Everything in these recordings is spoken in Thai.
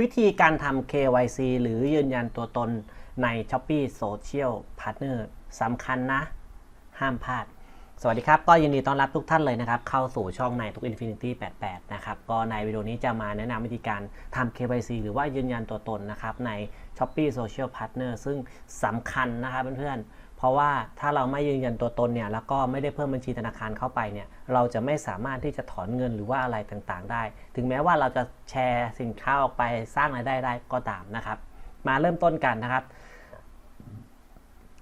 วิธีการทำ KYC หรือยืนยันตัวตนใน Shopee Social Partner สำคัญนะ ห้ามพลาด สวัสดีครับ ก็ยินดีต้อนรับทุกท่านเลยนะครับ เข้าสู่ช่องในทุก Infinity 88 นะครับ ก็ในวิดีโอนี้จะมาแนะนำวิธีการทำ KYC หรือว่ายืนยันตัวตนนะครับใน Shopee Social Partner ซึ่งสำคัญนะครับเพื่อนๆ เพราะว่าถ้าเราไม่ยืนยันตัวตนเนี่ยแล้วก็ไม่ได้เพิ่มบัญชีธนาคารเข้าไปเนี่ยเราจะไม่สามารถที่จะถอนเงินหรือว่าอะไรต่างๆ ได้ ถึงแม้ว่าเราจะแชร์สินค้าออกไปสร้างรายได้ได้ก็ตามนะครับ มาเริ่มต้นกันนะครับ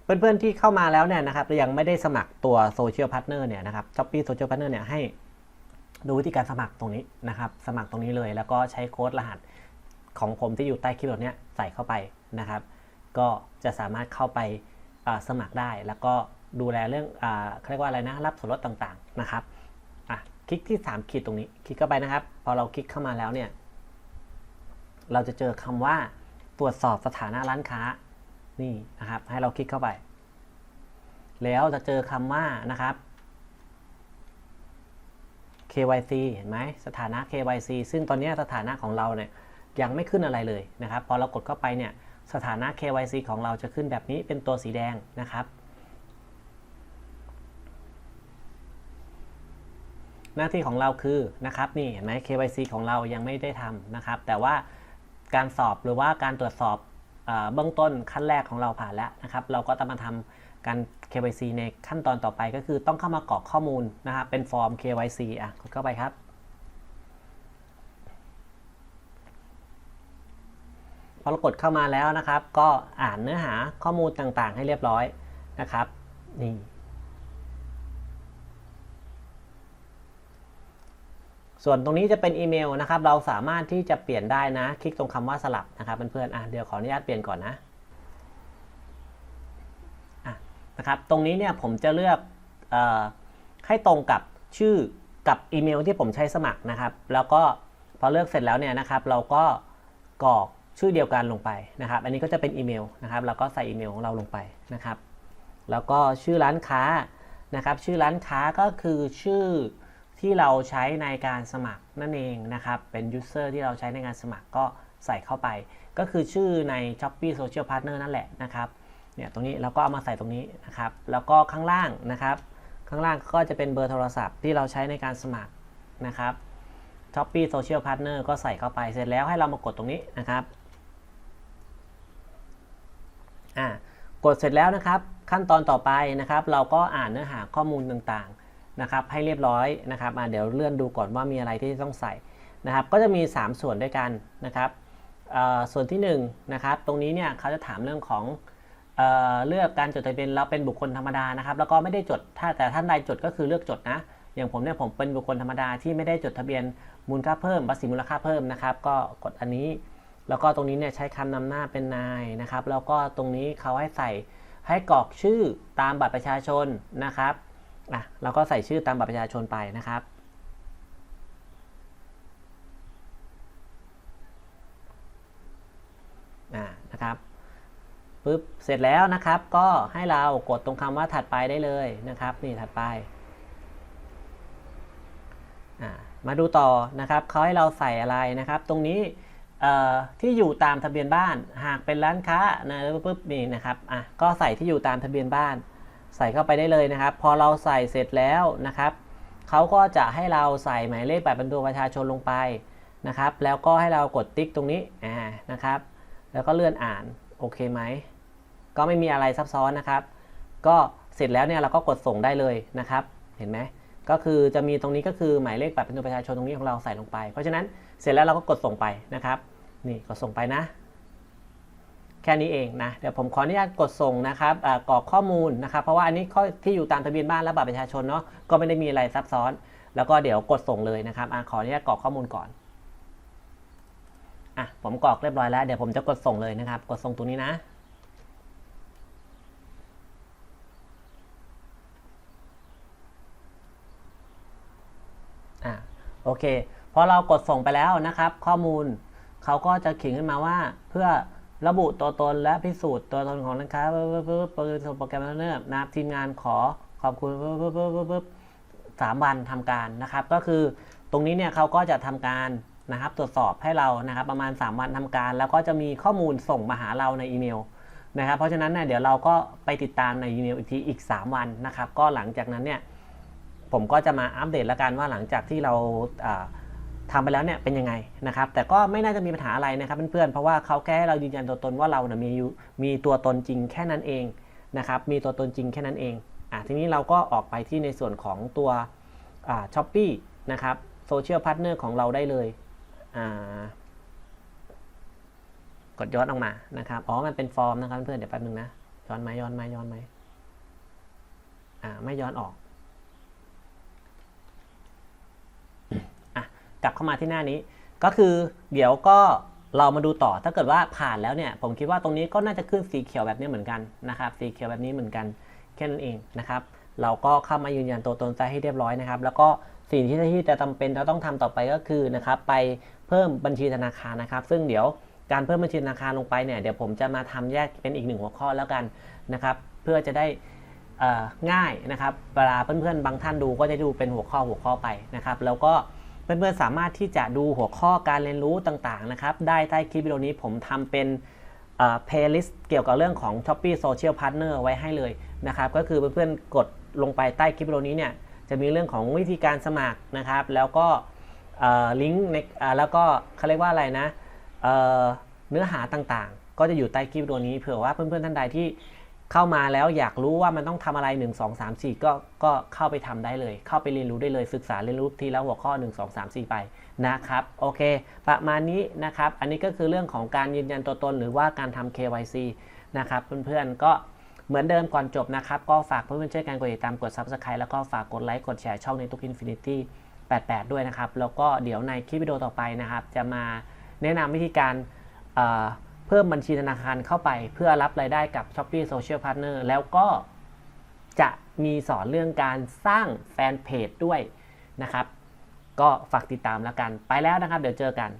เพื่อนๆที่เข้ามาแล้วเนี่ยนะครับยังไม่ได้สมัครตัวโซเชียลพาร์ทเนอร์เนี่ยนะครับช้อปปี้โซเชียลพาร์ทเนอร์เนี่ยให้ดูวิธีการสมัครตรงนี้นะครับสมัครตรงนี้เลย แล้วก็ใช้โค้ดรหัสของผมที่อยู่ใต้คลิปเนี้ใส่เข้าไปนะครับ ก็จะสามารถเข้าไป สมัครได้ แล้วก็ดูแลเรื่องเขาเรียกว่าอะไรนะ รับส่วนลดต่างๆนะครับอะคลิกที่ 3 ขีดตรงนี้ คลิกเข้าไปนะครับ พอเราคลิกเข้ามาแล้วเนี่ย เราจะเจอคำว่าตรวจสอบสถานะร้านค้า นี่นะครับ ให้เราคลิกเข้าไป แล้วจะเจอคำว่านะครับ KYC เห็นไหมสถานะ KYC ซึ่งตอนนี้สถานะของเราเนี่ยยังไม่ขึ้นอะไรเลยนะครับ พอเรากดเข้าไปเนี่ย สถานะ KYC ของเราจะขึ้นแบบนี้เป็นตัวสีแดงนะครับ หน้าที่ของเราคือนะครับนี่เห็นไหม KYC ของเรายังไม่ได้ทำนะครับ แต่ว่าการสอบหรือว่าการตรวจสอบเบื้องต้นขั้นแรกของเราผ่านแล้วนะครับ เราก็ต้องมาทำการ KYC ในขั้นตอนต่อไปก็คือต้องเข้ามากรอกข้อมูลนะครับเป็นฟอร์ม KYC อะกดเข้าไปครับ พอเรากดเข้ามาแล้วนะครับ ก็อ่านเนื้อหาข้อมูลต่างๆ ให้เรียบร้อยนะครับนี่ส่วนตรงนี้จะเป็นอีเมลนะครับ เราสามารถที่จะเปลี่ยนได้นะ คลิกตรงคำว่าสลับนะครับเพื่อนๆอะเดี๋ยวขออนุญาตเปลี่ยนก่อนนะอะนะครับ ตรงนี้เนี่ยผมจะเลือกออให้ตรงกับชื่อกับอีเมลที่ผมใช้สมัครนะครับ แล้วก็พอเลือกเสร็จแล้วเนี่ยนะครับ เราก็กรอก ชื่อเดียวกันลงไปนะครับ อันนี้ก็จะเป็นอีเมลนะครับเราก็ใส่อีเมลของเราลงไปนะครับ แล้วก็ชื่อร้านค้านะครับ ชื่อร้านค้าก็คือชื่อที่เราใช้ในการสมัครนั่นเองนะครับ เป็น user ที่เราใช้ในการสมัครก็ใส่เข้าไป ก็คือชื่อใน Shopee Social Partner นั่นแหละนะครับ เนี่ยตรงนี้เราก็เอามาใส่ตรงนี้นะครับ แล้วก็ข้างล่างนะครับ ข้างล่างก็จะเป็นเบอร์โทรศัพท์ที่เราใช้ในการสมัครนะครับ Shopee Social Partner ก็ใส่เข้าไป เสร็จแล้วให้เรามากดตรงนี้นะครับ อ่ากดเสร็จแล้วนะครับขั้นตอนต่อไปนะครับ เราก็อ่านเนื้อหาข้อมูลต่างๆนะครับ ให้เรียบร้อยนะครับเดี๋ยวเลื่อนดูก่อนว่ามีอะไรที่ต้องใส่นะครับ ก็จะมี 3 ส่วนด้วยกันนะครับส่วนที่1นะครับตรงนี้เนี่ยเขาจะถามเรื่องของเออเลือกการจดทะเบียนเราเป็นบุคคลธรรมดานะครับ แล้วก็ไม่ได้จดถ้าแต่ท่านใดจดก็คือเลือกจดนะอย่างผมเนี่ยผมเป็นบุคคลธรรมดาที่ไม่ได้จดทะเบียนมูลค่าเพิ่มภาษีมูลค่าเพิ่มนะครับ ก็กดอันนี้ แล้วก็ตรงนี้เนี่ยใช้คำนำหน้าเป็นนายนะครับ แล้วก็ตรงนี้เขาให้ใส่ให้กรอกชื่อตามบัตรประชาชนนะครับอะเราก็ใส่ชื่อตามบัตรประชาชนไปนะครับอ่านะครับปึ๊บเสร็จแล้วนะครับก็ให้เรากดตรงคำว่าถัดไปได้เลยนะครับ นี่ถัดไปอ่ามาดูต่อนะครับเขาให้เราใส่อะไรนะครับ ตรงนี้ ที่อยู่ตามทะเบียนบ้าน หากเป็นร้านค้านะปุ๊บนี่นะครับอะก็ใส่ที่อยู่ตามทะเบียนบ้าน ใส่เข้าไปได้เลยนะครับ พอเราใส่เสร็จแล้วนะครับเขาก็จะให้เราใส่หมายเลขบัตรประชาชนลงไปนะครับ แล้วก็ให้เรากดติ๊กตรงนี้อ่านะครับ แล้วก็เลื่อนอ่านโอเคไหมก็ไม่มีอะไรซับซ้อนนะครับ ก็เสร็จแล้วเนี่ยเราก็กดส่งได้เลยนะครับ เห็นไหมก็คือจะมีตรงนี้ก็คือหมายเลขบัตรประชาชนตรงนี้ของเราใส่ลงไป เพราะฉะนั้นเสร็จแล้วเราก็กดส่งไปนะครับ นี่กดส่งไปนะ แค่นี้เองนะเดี๋ยวผมขออนุญาตกดส่งนะครับกรอกข้อมูลนะครับ เพราะว่าอันนี้ข้อที่อยู่ตามทะเบียนบ้านและบัตรประชาชนเนาะก็ไม่ได้มีอะไรซับซ้อน แล้วก็เดี๋ยวกดส่งเลยนะครับอขออนุญาตกรอกข้อมูลก่อนอะผมกรอกเรียบร้อยแล้วเดี๋ยวผมจะกดส่งเลยนะครับ กดส่งตรงนี้นะอะโอเคพอเรากดส่งไปแล้วนะครับ ข้อมูล เขาก็จะเขียนขึ้นมาว่าเพื่อระบุตัวตนและพิสูจน์ตัวตนของร้านค้าปึ๊บปึ๊บปึ๊บปึ๊บโปรแกรมเนอร์นะครับทีมงานขอขอบคุณปึ๊บปึ๊บปึ๊บปึ๊บปึ๊บสามวันทำการนะครับ ก็คือตรงนี้เนี่ยเขาก็จะทำการนะครับตรวจสอบให้เรานะครับ ประมาณ 3 วันทำการ แล้วก็จะมีข้อมูลส่งมาหาเราในอีเมลนะครับ เพราะฉะนั้นเนี่ยเดี๋ยวเราก็ไปติดตามในอีเมลอีกทีอีก 3 วันนะครับ ก็หลังจากนั้นเนี่ยผมก็จะมาอัปเดตล้วกันว่าหลังจากที่เรา อ่าทำไปแล้วเนี่ยเป็นยังไงนะครับ แต่ก็ไม่น่าจะมีปัญหาอะไรนะครับเพื่อนๆ เพราะว่าเขาแค่ให้เรายืนยันตัวตนว่าเราเนี่ยมีอยู่มีตัวตนจริงแค่นั้นเองนะครับ มีตัวตนจริงแค่นั้นเองอะทีนี้เราก็ออกไปที่ในส่วนของตัวช้อปปี้นะครับโซเชียลพาร์ทเนอร์ของเราได้เลยอ่ากดย้อนออกมานะครับ อ๋อ มันเป็นฟอร์มนะครับเพื่อนเดี๋ยวแป๊บนึงนะ ย้อนไหมย้อนไหมย้อนไหมอ่า ไม่ย้อนออก อะ กลับเข้ามาที่หน้านี้ ก็คือเดี๋ยวก็เรามาดูต่อถ้าเกิดว่าผ่านแล้วเนี่ยผมคิดว่าตรงนี้ก็น่าจะขึ้นสีเขียวแบบนี้เหมือนกันนะครับสีเขียวแบบนี้เหมือนกันแค่นั้นเองนะครับเราก็เข้ามายืนยันตัวตนใจให้เรียบร้อยนะครับ แล้วก็สิ่งที่ที่จะจำเป็นเราต้องทำต่อไปก็คือนะครับไปเพิ่มบัญชีธนาคารนะครับ ซึ่งเดี๋ยวการเพิ่มบัญชีธนาคารลงไปเนี่ยเดี๋ยวผมจะมาทำแยกเป็นอีกหนึ่งหัวข้อแล้วกันนะครับ เพื่อจะได้ง่ายนะครับเวลาเพื่อนๆบางท่านดูก็จะดูเป็นหัวข้อหัวข้อไปนะครับ แล้วก็ เพื่อนๆสามารถที่จะดูหัวข้อการเรียนรู้ต่างๆนะครับ ได้ใต้คลิปวิดีโอนี้ผมทำเป็นเอ่อ playlist เกี่ยวกับเรื่องของ Shopee Social Partner ไว้ให้เลยนะครับ ก็คือเพื่อนๆกดลงไปใต้คลิปวิดีโอนี้เนี่ยจะมีเรื่องของวิธีการสมัครนะครับ แล้วก็ลิงก์ในแล้วก็เขาเรียกว่าอะไรนะเเนื้อหาต่างๆ ก็จะอยู่ใต้คลิปวิดีโอนี้เผื่อว่าเพื่อนๆท่านใดที่ เข้ามาแล้วอยากรู้ว่ามันต้องทำอะไร 1 2 3 4 ก็ก็เข้าไปทำได้เลย เข้าไปเรียนรู้ได้เลยศึกษาเรียนรู้ทีละหัวข้อ 1 2 3 4 ไปนะครับโอเค ประมาณนี้นะครับอันนี้ก็คือเรื่องของการยืนยันตัวตน หรือว่าการทำ KYC นะครับเพื่อนๆก็เหมือนเดิมก่อนจบนะครับ ก็ฝากเพื่อนๆช่วยกันกดติดตามกด Subscribe แล้วก็ฝากกดไลค์กดแชร์ช่องในทุก Infinity 88 ด้วยนะครับ แล้วก็เดี๋ยวในคลิปวิดีโอต่อไปนะครับ จะมาแนะนำวิธีการอ่อ เพิ่มบัญชีธนาคารเข้าไป เพื่อรับรายได้กับ Shopee Social Partner แล้วก็จะมีสอนเรื่องการสร้างแฟนเพจด้วยนะครับ ก็ฝากติดตามแล้วกัน ไปแล้วนะครับ เดี๋ยวเจอกัน